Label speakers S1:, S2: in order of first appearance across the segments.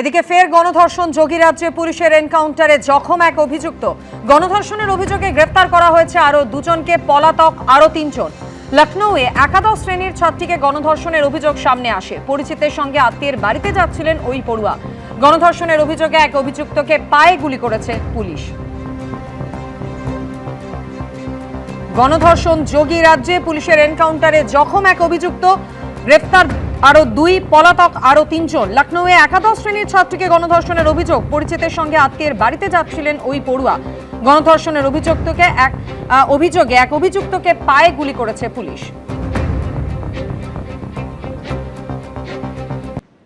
S1: এদিকে ফের গণধর্ষণ যোগীরাজ্যে পুলিশের এনকাউন্টারে জখম এক অভিযুক্ত। গণধর্ষণের অভিযোগে গ্রেফতার করা হয়েছে আরও দুজনকে, পলাতক আরও তিনজন। লখনৌয়ে একাদশ শ্রেণির ছাত্রীকে গণধর্ষণের অভিযোগ সামনে আসে। পরিচিতের সঙ্গে আত্মীয়ের বাড়িতে যাচ্ছিলেন ওই পড়ুয়া। গণধর্ষণের অভিযোগে এক অভিযুক্তকে পায়ে গুলি করেছে পুলিশ। গণধর্ষণ, যোগী রাজ্যে পুলিশের এনকাউন্টারে জখম এক অভিযুক্ত। গ্রেপ্তার আরও দুই পলাতক, আরও তিনজন। লখনৌয়ে একাদশ শ্রেণির ছাত্রীকে গণধর্ষণের অভিযোগ। পরিচিতের সঙ্গে আত্মীয়ের বাড়িতে যাচ্ছিলেন ওই পড়ুয়া। গণধর্ষণের অভিযুক্তকে এক অভিযোগে এক অভিযুক্তকে পায়ে গুলি করেছে পুলিশ।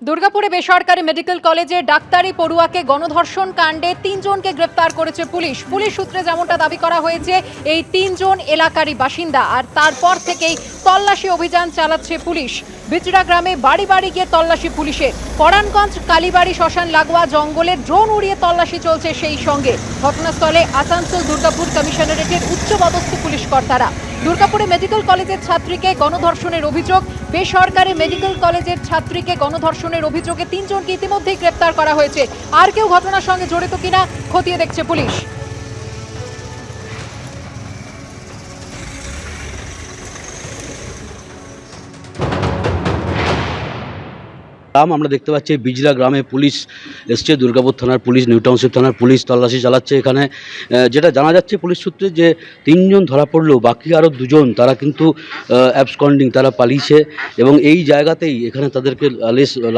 S2: দুর্গাপুরে বেসরকারি মেডিকেল কলেজে ডাক্তারি পড়ুয়াকে গণধর্ষণ কাণ্ডে তিনজনকে গ্রেপ্তার করেছে পুলিশ। পুলিশ সূত্রে যেমনটা দাবি করা হয়েছে, এই তিনজন এলাকারই বাসিন্দা আর তারপর থেকেই তল্লাশি অভিযান চালাচ্ছে পুলিশ। বিচড়া গ্রামে বাড়ি বাড়ি গিয়ে তল্লাশি পুলিশের। পরাণগঞ্জ কালীবাড়ি, শ্মশান লাগোয়া জঙ্গলে ড্রোন উড়িয়ে তল্লাশি চলছে সেই সঙ্গে। ঘটনাস্থলে আসানসোল দুর্গাপুর কমিশনারেটের উচ্চপদস্থ পুলিশ কর্তারা। দুর্গাপুরে মেডিকেল কলেজের ছাত্রীকে গণধর্ষণের অভিযোগ। বেসরকারি মেডিকেল কলেজের ছাত্রীকে গণধর্ষণের অভিযোগে তিনজনকে ইতিমধ্যেই গ্রেপ্তার করা হয়েছে। আর কেউ ঘটনার সঙ্গে জড়িত কিনা খতিয়ে দেখছে পুলিশ।
S3: গ্রাম আমরা দেখতে পাচ্ছি, বিজলা গ্রামে পুলিশ এসছে, দুর্গাপুর থানার পুলিশ, নিউ টাউনশিপ থানার পুলিশ তল্লাশি চালাচ্ছে এখানে। যেটা জানা যাচ্ছে পুলিশ সূত্রে যে তিনজন ধরা পড়লেও বাকি আরও দুজন তারা কিন্তু অ্যাবসকন্ডিং তারা পালিয়েছে এবং এই জায়গাতেই এখানে তাদেরকে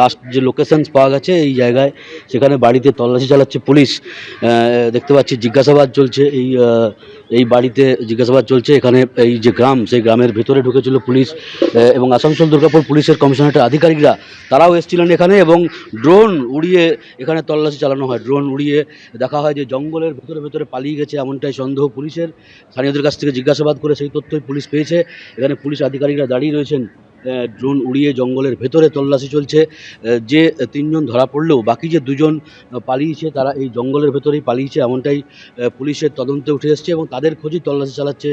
S3: লাস্ট যে লোকেশনস পাওয়া গেছে এই জায়গায়, সেখানে বাড়িতে তল্লাশি চালাচ্ছে পুলিশ। দেখতে পাচ্ছি, জিজ্ঞাসাবাদ চলছে এই এই বাড়িতে জিজ্ঞাসাবাদ চলছে। এখানে এই যে গ্রাম, সেই গ্রামের ভেতরে ঢুকেছিল পুলিশ এবং আসানসোল দুর্গাপুর পুলিশের কমিশনারেটের আধিকারিকরা, তারাও এসেছিলেন এখানে, এবং ড্রোন উড়িয়ে এখানে তল্লাশি চালানো হয়। ড্রোন উড়িয়ে দেখা হয় যে জঙ্গলের ভেতরে ভেতরে পালিয়ে গেছে এমনটাই সন্দেহ পুলিশের। স্থানীয়দের কাছ থেকে জিজ্ঞাসাবাদ করে সেই তথ্যই পুলিশ পেয়েছে। এখানে পুলিশ আধিকারিকরা দাঁড়িয়ে রয়েছেন। ড্রোন উড়িয়ে জঙ্গলের ভেতরে তল্লাশি চলছে। যে তিনজন ধরা পড়লেও বাকি যে দুজন পালিয়েছে, তারা এই জঙ্গলের ভেতরেই পালিয়েছে এমনটাই পুলিশের তদন্তে উঠে এসছে এবং তাদের খোঁজই তল্লাশি চালাচ্ছে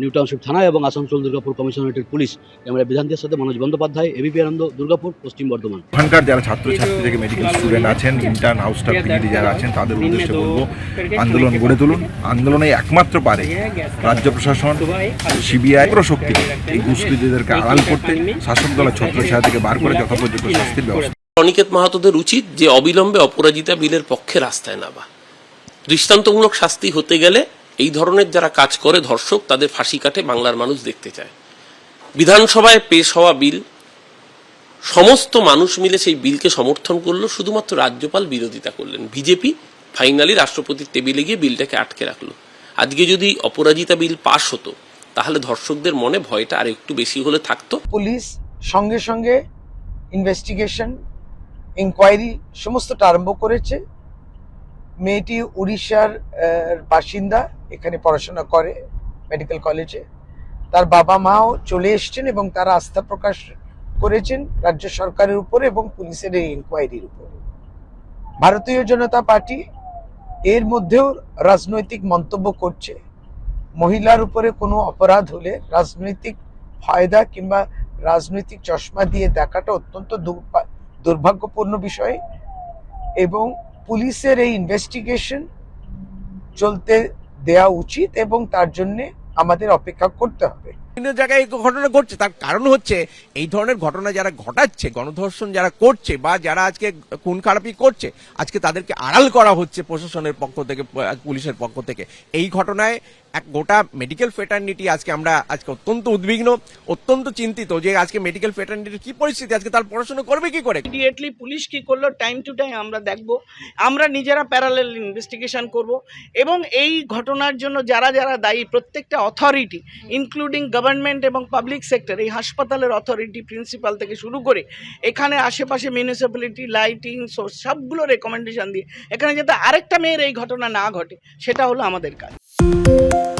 S3: নিউ টাউনশিপ থানা এবং আসানসোল দুর্গাপুর কমিশনারেটের পুলিশ। ক্যামেরা বিধানদের সাথে মনোজ বন্দ্যোপাধ্যায়, এবিপি আনন্দ, দুর্গাপুর, পশ্চিম বর্ধমান।
S4: ওখানকার যারা ছাত্রছাত্রী থেকে মেডিকেল স্টুডেন্ট আছেন ইন্টার্ন হাউস স্টাফ যারা আছেন, তাদের উদ্দেশ্যে বলব, আন্দোলন গড়ে তুলুন। আন্দোলনে একমাত্র পারে রাজ্য প্রশাসন, সিবিআই শক্তি এই দুষ্কৃতীদেরকে আড়াল করতে শাসক দলের ছত্রছায়া থেকে বার করে যথোপযুক্ত শাস্তির ব্যবস্থা।
S5: অনিকেত মাহাতোদের উচিত যে অবিলম্বে অপরাজিতা বিলের পক্ষে রাস্তায় নামা। দৃষ্টান্তমূলক শাস্তি হতে গেলে এই ধরনের যারা কাজ করে ধর্ষক তাদের ফাঁসি কাটে বাংলার মানুষ দেখতে চায়। বিধানসভায় পেশ হওয়া বিল সমস্ত মানুষ মিলে সেই বিলকে সমর্থন করল শুধুমাত্র রাজ্যপাল বিরোধিতা করলেন। বিজেপি ফাইনালি রাষ্ট্রপতির টেবিলে গিয়ে বিলটাকে আটকে রাখল। আজকে যদি অপরাজিতা বিল পাশ হতো তাহলে ধর্ষকদের মনে ভয়টা আর একটু বেশি হলে থাকতো?
S6: পুলিশ, সঙ্গে সঙ্গে ইনভেস্টিগেশন ইনকোয়ারি সমস্তটা আরম্ভ করেছে। মেয়েটি উড়িষ্যার বাসিন্দা, এখানে পড়াশোনা করে মেডিকেল কলেজে তার বাবা মাও চলে এসছেন এবং তারা আস্থা প্রকাশ করেছেন রাজ্য সরকারের উপরে এবং পুলিশের এই ইনকোয়ারির উপর। ভারতীয় জনতা পার্টি এর মধ্যেও রাজনৈতিক মন্তব্য করছে। মহিলার উপরে কোনো অপরাধ হলে রাজনৈতিক ফায়দা কিংবা রাজনৈতিক চশমা দিয়ে দেখাটা অত্যন্ত দুর্ভা- দুর্ভাগ্যপূর্ণ বিষয় এবং পুলিশের এই ইনভেস্টিগেশন চলতে দেয়া উচিত এবং তার জন্য আমাদের অপেক্ষা করতে হবে।
S7: বিভিন্ন জায়গায় এই ঘটনা ঘটছে। তার কারণ হচ্ছে এই ধরনের ঘটনা যারা ঘটাচ্ছে, গণধর্ষণ যারা করছে বা যারা আজকে খুন খারাপি করছে, আজকে তাদেরকে আড়াল করা হচ্ছে প্রশাসনের পক্ষ থেকে, পুলিশের পক্ষ থেকে। এই ঘটনায় এক গোটা মেডিকেল ফেটার্নিটি আজকে আমরা, আজকে অত্যন্ত উদ্বিগ্ন, অত্যন্ত চিন্তিত যে আজকে মেডিকেল ফেটার্নিটির কি পরিস্থিতি, আজকে তার পড়াশোনা করবে কি করে?
S8: ইমিডিয়েটলি পুলিশ কি করল টাইম টু টাইম আমরা দেখব। আমরা নিজেরা প্যারালেল ইনভেস্টিগেশন করব এবং এই ঘটনার জন্য যারা যারা দায়ী, প্রত্যেকটা অথরিটি ইনক্লুডিং গভর্নমেন্ট এবং পাবলিক সেক্টর এই হাসপাতালের অথরিটি প্রিন্সিপাল থেকে শুরু করে, এখানে আশেপাশে মিউনিসিপ্যালিটি লাইটিং সবগুলো রেকমেন্ডেশন দিয়ে এখানে যাতে আরেকটা মেয়ের এই ঘটনা না ঘটে, সেটা হলো আমাদের কাজ। Música